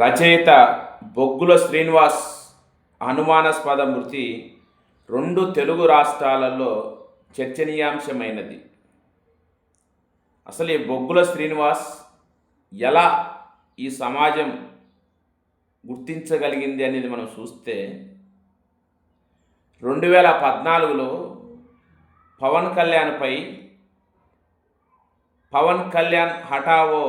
రచయిత బొగ్గుల శ్రీనివాస్ అనుమానాస్పద మృతి రెండు తెలుగు రాష్ట్రాలలో చర్చనీయాంశమైనది. అసలు ఈ బొగ్గుల శ్రీనివాస్ ఎలా ఈ సమాజం గుర్తించగలిగింది అనేది మనం చూస్తే రెండు వేల పద్నాలుగులో పవన్ కళ్యాణ్పై పవన్ కళ్యాణ్ హఠావో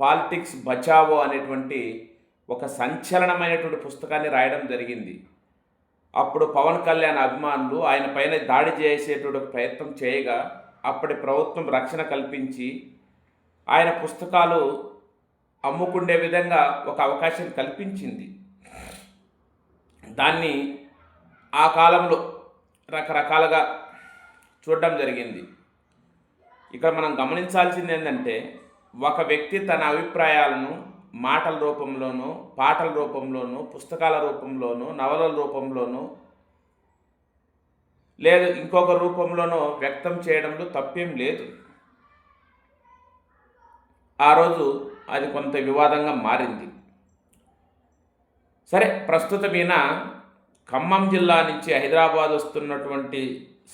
పాలిటిక్స్ బచావో అనేటువంటి ఒక సంచలనమైనటువంటి పుస్తకాన్ని రాయడం జరిగింది. అప్పుడు పవన్ కళ్యాణ్ అభిమానులు ఆయన పైన దాడి చేసేటువంటి ప్రయత్నం చేయగా అప్పటి ప్రభుత్వం రక్షణ కల్పించి ఆయన పుస్తకాలు అమ్ముకుండే విధంగా ఒక అవకాశం కల్పించింది. దాన్ని ఆ కాలంలో రకరకాలుగా చూడడం జరిగింది. ఇక్కడ మనం గమనించాల్సింది ఏంటంటే ఒక వ్యక్తి తన అభిప్రాయాలను మాటల రూపంలోనూ పాటల రూపంలోనూ పుస్తకాల రూపంలోనూ నవలల రూపంలోనూ లేదు ఇంకొక రూపంలోనూ వ్యక్తం చేయడంలో తప్పేం లేదు. ఆ రోజు అది కొంత వివాదంగా మారింది. సరే ప్రస్తుతం ఈయన ఖమ్మం జిల్లా నుంచి హైదరాబాద్ వస్తున్నటువంటి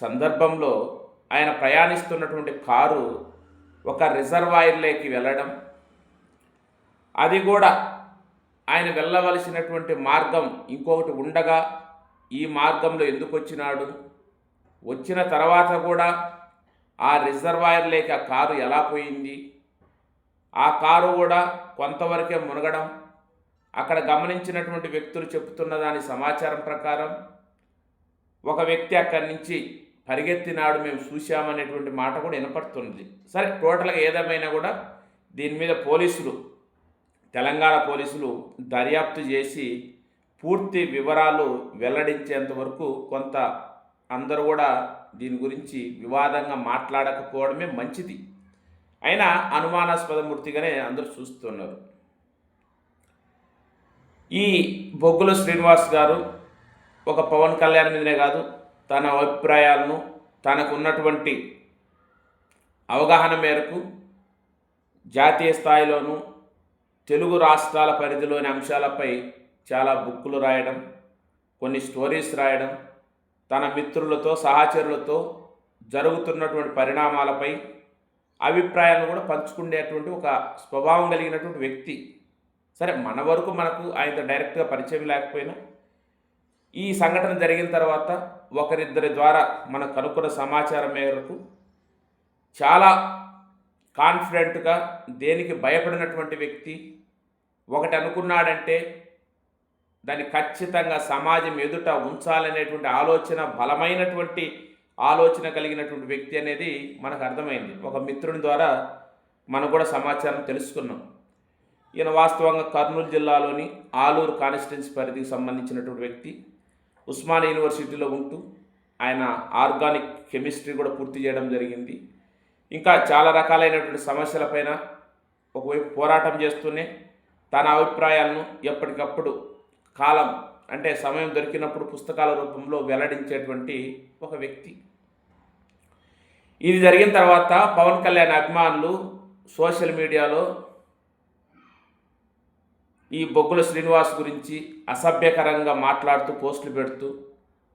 సందర్భంలో ఆయన ప్రయాణిస్తున్నటువంటి కారు ఒక రిజర్వాయర్లోకి వెళ్ళడం అది కూడా ఆయన వెళ్ళవలసినటువంటి మార్గం ఇంకొకటి ఉండగా ఈ మార్గంలో ఎందుకు వచ్చినాడు? వచ్చిన తర్వాత కూడా ఆ రిజర్వాయర్లోకి ఆ కారు ఎలా పోయింది? ఆ కారు కూడా కొంతవరకే మునగడం అక్కడ గమనించినటువంటి వ్యక్తులు చెప్తున్న దాని సమాచారం ప్రకారం ఒక వ్యక్తి అక్కడి నుంచి పరిగెత్తినాడు మేము చూశామనేటువంటి మాట కూడా వినపడుతుంది. సరే టోటల్గా ఏదేమైనా కూడా దీని మీద పోలీసులు తెలంగాణ పోలీసులు దర్యాప్తు చేసి పూర్తి వివరాలు వెల్లడించేంత వరకు కొంత అందరూ కూడా దీని గురించి వివాదంగా మాట్లాడకపోవడమే మంచిది. అయినా అనుమానాస్పద మూర్తిగానే అందరూ చూస్తున్నారు. ఈ బొగ్గుల శ్రీనివాస్ గారు ఒక పవన్ కళ్యాణ్ మీదనే కాదు తన అభిప్రాయాలను తనకు ఉన్నటువంటి అవగాహన మేరకు జాతీయ స్థాయిలోనూ తెలుగు రాష్ట్రాల పరిధిలోని అంశాలపై చాలా బుక్కులు రాయడం కొన్ని స్టోరీస్ రాయడం తన మిత్రులతో సహచరులతో జరుగుతున్నటువంటి పరిణామాలపై అభిప్రాయాలను కూడా పంచుకునేటువంటి ఒక స్వభావం కలిగినటువంటి వ్యక్తి. సరే మన వరకు మనకు ఆయనతో డైరెక్ట్గా పరిచయం లేకపోయినా ఈ సంఘటన జరిగిన తర్వాత ఒకరిద్దరి ద్వారా మనకు కనుక్కున్న సమాచారం మేరకు చాలా కాన్ఫిడెంట్గా దేనికి భయపడినటువంటి వ్యక్తి ఒకటి అనుకున్నాడంటే దాన్ని ఖచ్చితంగా సమాజం ఎదుట ఉంచాలనేటువంటి ఆలోచన బలమైనటువంటి ఆలోచన కలిగినటువంటి వ్యక్తి అనేది మనకు అర్థమైంది. ఒక మిత్రుని ద్వారా మనం కూడా సమాచారం తెలుసుకున్నాం. ఈయన వాస్తవంగా కర్నూలు జిల్లాలోని ఆలూరు కాన్స్టిట్యున్సీ పరిధికి సంబంధించినటువంటి వ్యక్తి. ఉస్మాన్ యూనివర్సిటీలో ఉంటూ ఆయన ఆర్గానిక్ కెమిస్ట్రీ కూడా పూర్తి చేయడం జరిగింది. ఇంకా చాలా రకాలైనటువంటి సమస్యలపైన ఒకవైపు పోరాటం చేస్తూనే తన అభిప్రాయాలను ఎప్పటికప్పుడు కాలం అంటే సమయం దొరికినప్పుడు పుస్తకాల రూపంలో వెల్లడించేటువంటి ఒక వ్యక్తి. ఇది జరిగిన తర్వాత పవన్ కళ్యాణ్ అభిమానులు సోషల్ మీడియాలో ఈ బొగ్గుల శ్రీనివాస్ గురించి అసభ్యకరంగా మాట్లాడుతూ పోస్టులు పెడుతూ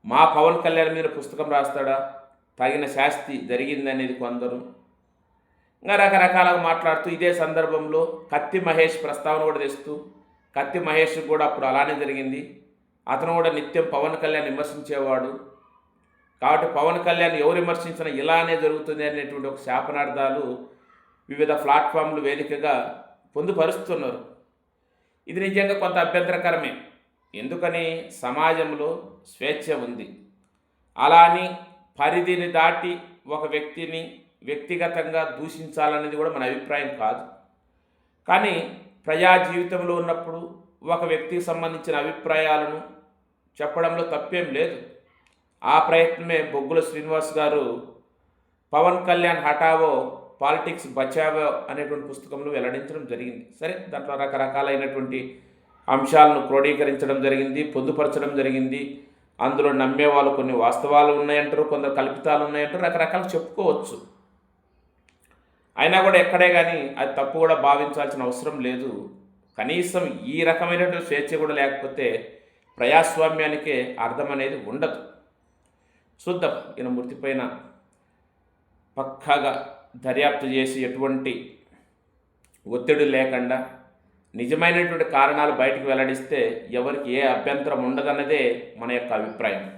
మా పవన్ కళ్యాణ్ మీద పుస్తకం రాస్తాడా? తగిన శాస్తి జరిగిందనేది కొందరు. ఇంకా రకరకాలుగా మాట్లాడుతూ ఇదే సందర్భంలో కత్తి మహేష్ ప్రస్తావన కూడా తెస్తూ కత్తి మహేష్ కూడా అప్పుడు అలానే జరిగింది. అతను కూడా నిత్యం పవన్ కళ్యాణ్ విమర్శించేవాడు. కాబట్టి పవన్ కళ్యాణ్ ఎవరు విమర్శించినా ఇలానే జరుగుతుంది అనేటువంటి ఒక శాపనార్థాలు వివిధ ప్లాట్ఫామ్లు వేదికగా పొందుపరుస్తున్నారు. ఇది నిజంగా కొంత అభ్యంతరకరమే. ఎందుకని? సమాజంలో స్వేచ్ఛ ఉంది. అలా అని పరిధిని దాటి ఒక వ్యక్తిని వ్యక్తిగతంగా దూషించాలనేది కూడా మన అభిప్రాయం కాదు. కానీ ప్రజా జీవితంలో ఉన్నప్పుడు ఒక వ్యక్తికి సంబంధించిన అభిప్రాయాలను చెప్పడంలో తప్పేం లేదు. ఆ ప్రయత్నమే బొగ్గుల శ్రీనివాస్ గారు పవన్ కళ్యాణ్ హఠావో పాలిటిక్స్ బచావో అనేటువంటి పుస్తకంలో వెల్లడించడం జరిగింది. సరే దాంట్లో రకరకాలైనటువంటి అంశాలను క్రోడీకరించడం జరిగింది పొందుపరచడం జరిగింది. అందులో నమ్మే వాళ్ళు కొన్ని వాస్తవాలు ఉన్నాయంటారు కొందరు కల్పితాలు ఉన్నాయంటారు రకరకాలు చెప్పుకోవచ్చు. అయినా కూడా ఎక్కడే కానీ అది తప్పు కూడా భావించాల్సిన అవసరం లేదు. కనీసం ఈ రకమైనటువంటి స్వేచ్ఛ కూడా లేకపోతే ప్రజాస్వామ్యానికే అర్థం అనేది ఉండదు. చూద్దాం ఈయన మృతిపోయిన పక్కాగా దర్యాప్తు చేసి ఎటువంటి ఒత్తిడి లేకుండా నిజమైనటువంటి కారణాలు బయటకు వెల్లడిస్తే ఎవరికి ఏ అభ్యంతరం ఉండదన్నదే మన యొక్క అభిప్రాయం.